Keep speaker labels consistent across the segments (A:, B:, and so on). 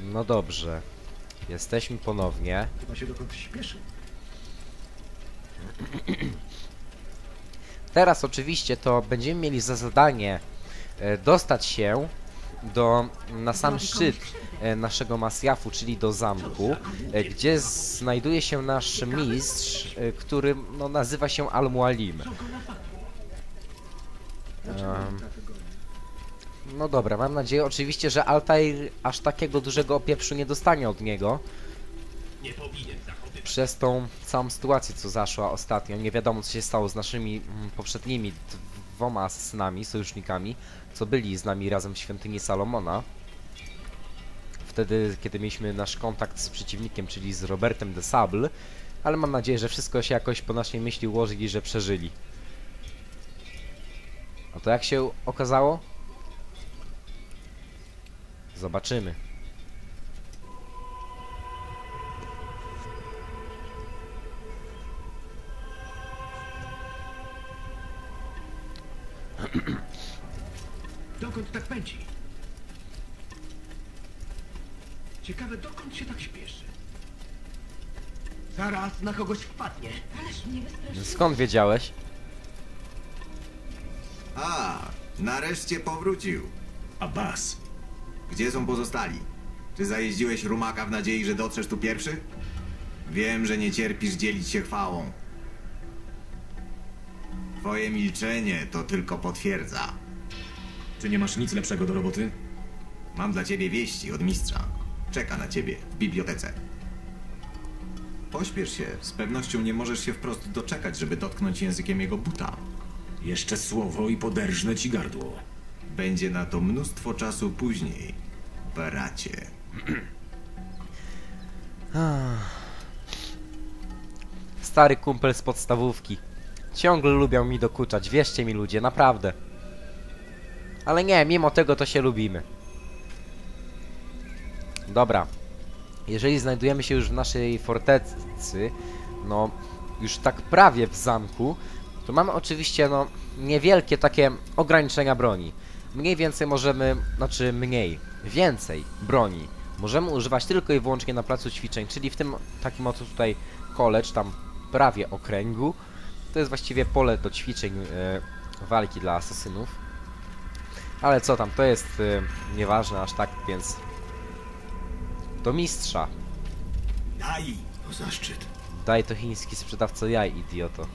A: No dobrze. Jesteśmy ponownie.
B: Chyba się dokąd śpieszy.
A: Teraz oczywiście to będziemy mieli za zadanie e, dostać się do, na sam szczyt e, naszego Masjafu, czyli do zamku, e, gdzie znajduje się nasz mistrz, który no, nazywa się Al-Mualim.
B: Um.
A: No dobra, mam nadzieję oczywiście, że Altair aż takiego dużego opieprzu nie dostanie od niego. Przez tą całą sytuację, co zaszła ostatnio. Nie wiadomo, co się stało z naszymi mm, poprzednimi dwoma asesynami, sojusznikami, co byli z nami razem w świątyni Salomona. Wtedy, kiedy mieliśmy nasz kontakt z przeciwnikiem, czyli z Robertem de Sable. Ale mam nadzieję, że wszystko się jakoś po naszej myśli ułoży i że przeżyli. A to jak się okazało? Zobaczymy.
B: Dokąd tak pędzi? Ciekawe, dokąd się tak śpieszy? Zaraz na kogoś wpadnie.
C: Ależ mnie wystraszyło.
A: Skąd wiedziałeś?
D: A, nareszcie powrócił.
B: Abbas,
D: Gdzie są pozostali? Czy zajeździłeś rumaka w nadziei, że dotrzesz tu pierwszy? Wiem, że nie cierpisz dzielić się chwałą. Twoje milczenie to tylko potwierdza.
E: Czy nie masz nic lepszego do roboty?
D: Mam dla ciebie wieści od mistrza. Czeka na ciebie w bibliotece. Pośpiesz się, z pewnością nie możesz się wprost doczekać, żeby dotknąć językiem jego buta.
E: Jeszcze słowo i poderżnę ci gardło.
D: Będzie na to mnóstwo czasu później, bracie.
A: Stary kumpel z podstawówki. Ciągle lubią mi dokuczać, wierzcie mi ludzie, naprawdę. Ale nie, mimo tego to się lubimy. Dobra. Jeżeli znajdujemy się już w naszej fortecy, no już tak prawie w zamku, to mamy oczywiście no niewielkie takie ograniczenia broni. Mniej więcej możemy, znaczy mniej, więcej broni możemy używać tylko i wyłącznie na placu ćwiczeń, czyli w tym takim oto tutaj college, tam prawie okręgu. To jest właściwie pole do ćwiczeń e, walki dla asasynów. Ale co tam, to jest e, nieważne aż tak, więc do mistrza.
B: daj! To zaszczyt.
A: Daj to chiński sprzedawca jaj, idioto.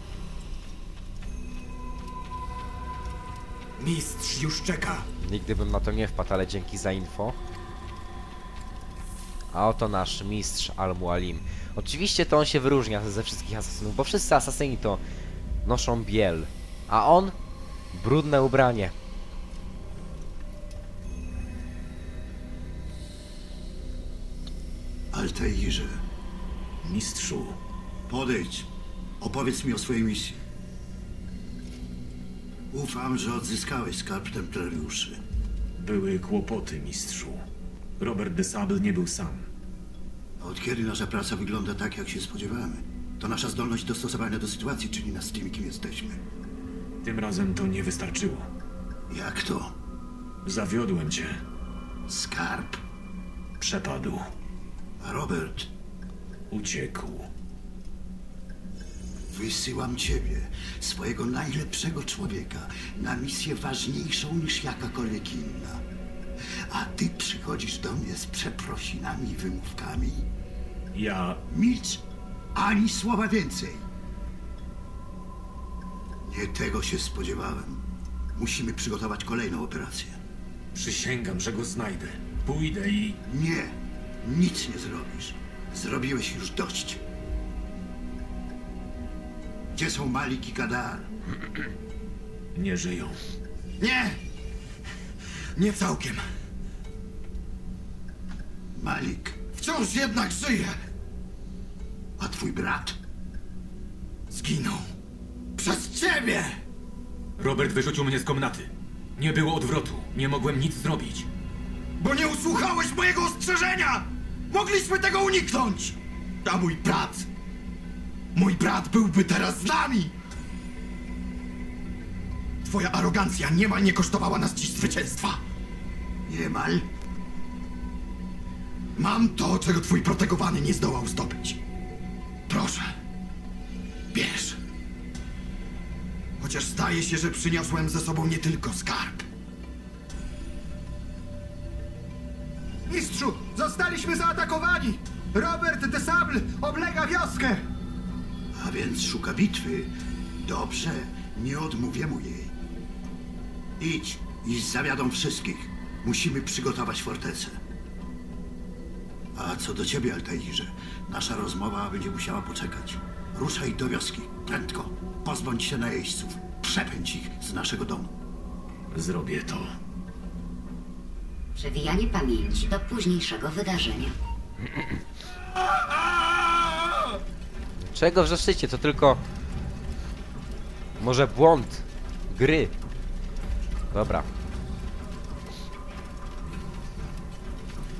B: Mistrz już czeka.
A: Nigdy bym na to nie wpadł, ale dzięki za info. A oto nasz mistrz Al-Mualim. Oczywiście to on się wyróżnia ze wszystkich asasynów, bo wszyscy asasyni to noszą biel. A on? Brudne ubranie.
F: Altairze,
E: Mistrzu,
F: podejdź. Opowiedz mi o swojej misji. Ufam, że odzyskałeś skarb templariuszy.
E: były kłopoty, mistrzu. Robert de Sable nie był sam.
F: Od kiedy nasza praca wygląda tak, jak się spodziewamy? To nasza zdolność dostosowania do sytuacji czyni nas tymi, kim jesteśmy.
E: Tym razem to nie wystarczyło.
F: Jak to?
E: Zawiodłem cię.
F: Skarb?
E: Przepadł.
F: A Robert,
E: Uciekł.
F: Wysyłam ciebie, swojego najlepszego człowieka, na misję ważniejszą niż jakakolwiek inna. A ty przychodzisz do mnie z przeprosinami i wymówkami?
E: Ja...
F: Milcz, ani słowa więcej. Nie tego się spodziewałem. Musimy przygotować kolejną operację.
E: Przysięgam, że go znajdę. Pójdę i...
F: Nie, nic nie zrobisz. Zrobiłeś już dość. Gdzie są Malik i Kadar?
E: nie żyją.
B: Nie! Nie całkiem.
F: Malik,
B: Wciąż jednak żyje.
F: a twój brat?
B: Zginął. Przez ciebie!
E: Robert wyrzucił mnie z komnaty. Nie było odwrotu. Nie mogłem nic zrobić.
B: Bo nie usłuchałeś mojego ostrzeżenia! Mogliśmy tego uniknąć! A mój brat... Mój brat byłby teraz z nami! Twoja arogancja niemal nie kosztowała nas dziś zwycięstwa!
F: Niemal?
B: Mam to, czego twój protegowany nie zdołał zdobyć. Proszę. Bierz. Chociaż zdaje się, że przyniosłem ze sobą nie tylko skarb.
C: Mistrzu, zostaliśmy zaatakowani! Robert de Sable oblega wioskę!
F: A więc szuka bitwy. Dobrze, nie odmówię mu jej. Idź i zawiadą wszystkich. Musimy przygotować fortecę. A co do ciebie, Altairze, nasza rozmowa będzie musiała poczekać. Ruszaj do wioski, prędko. Pozbądź się najeźdźców. Przepędź ich z naszego domu.
E: Zrobię to.
G: Przewijanie pamięci do późniejszego wydarzenia.
A: Czego wrzeszczycie? To tylko... Może błąd gry. Dobra.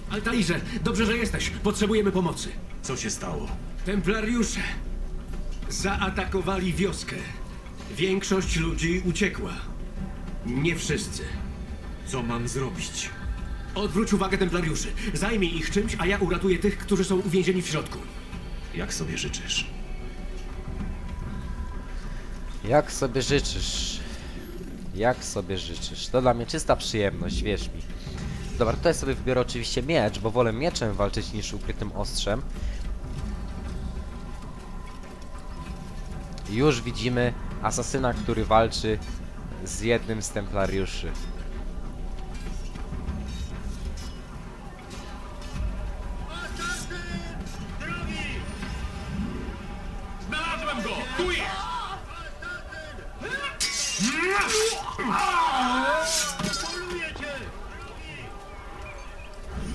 H: Altairze, dobrze, że jesteś. Potrzebujemy pomocy.
E: Co się stało?
H: Templariusze zaatakowali wioskę. Większość ludzi uciekła. Nie wszyscy.
E: Co mam zrobić?
H: Odwróć uwagę Templariuszy. Zajmij ich czymś, a ja uratuję tych, którzy są uwięzieni w środku.
E: Jak sobie życzysz?
A: Jak sobie życzysz? Jak sobie życzysz? To dla mnie czysta przyjemność, wierz mi. Dobra, tutaj sobie wybiorę oczywiście miecz, bo wolę mieczem walczyć niż ukrytym ostrzem. Już widzimy asasyna, który walczy z jednym z templariuszy.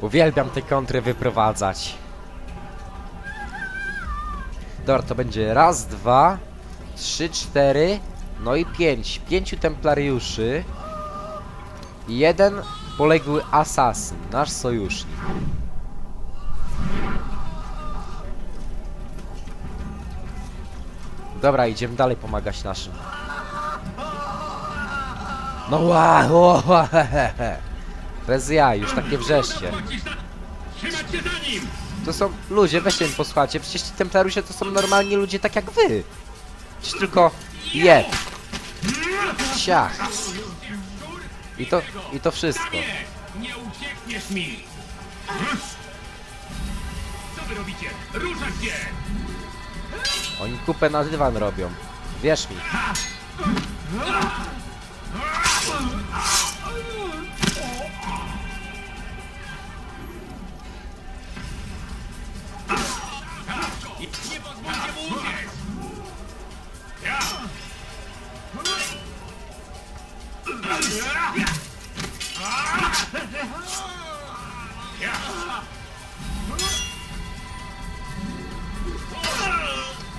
A: Uwielbiam te kontry wyprowadzać. Dobra, to będzie raz, dwa, trzy, cztery, no i pięć. Pięciu templariuszy. Jeden poległy asasyn, nasz sojusznik. Dobra, idziemy dalej pomagać naszym. No ła, ła, he, he, he. Bez ja, już takie
E: nim!
A: To są ludzie, weźcie im posłuchajcie, przecież ci templariusze to są normalni ludzie tak jak wy. Przecież tylko je. Ciach. I to, i to wszystko.
E: Nie uciekniesz mi! Co wy robicie? Ruszać się!
A: Oni kupę na dywan robią. Wierz mi.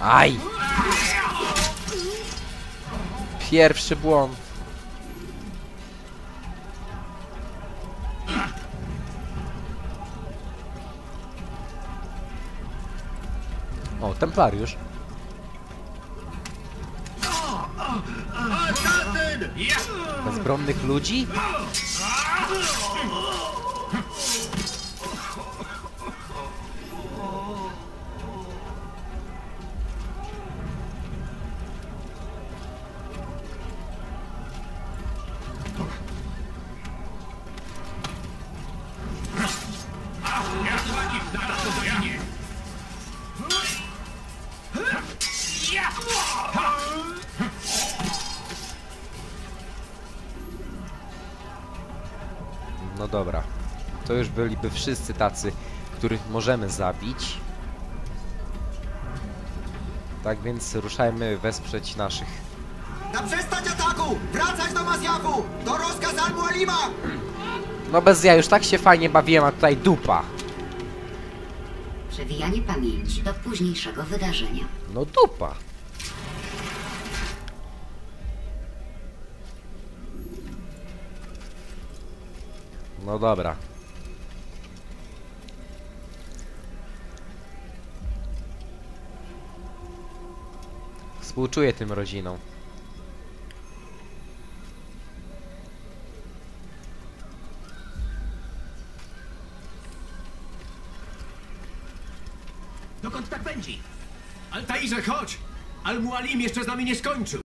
A: Aj! Pierwszy błąd. O, templariusz. Bezbronnych ludzi? No dobra. To już byliby wszyscy tacy, których możemy zabić. Tak więc ruszajmy wesprzeć naszych.
C: Na przestać ataku! Wracać do Masjaku! To rozkaz Al-Mualima!
A: No bez ja, już tak się fajnie bawiłem, a tutaj dupa.
G: Przewijanie pamięci do późniejszego wydarzenia.
A: No dupa. No dobra. Współczuję tym rodzinom.
H: Dokąd tak będzie? Altairze, chodź! Al-Mualim jeszcze z nami nie skończył.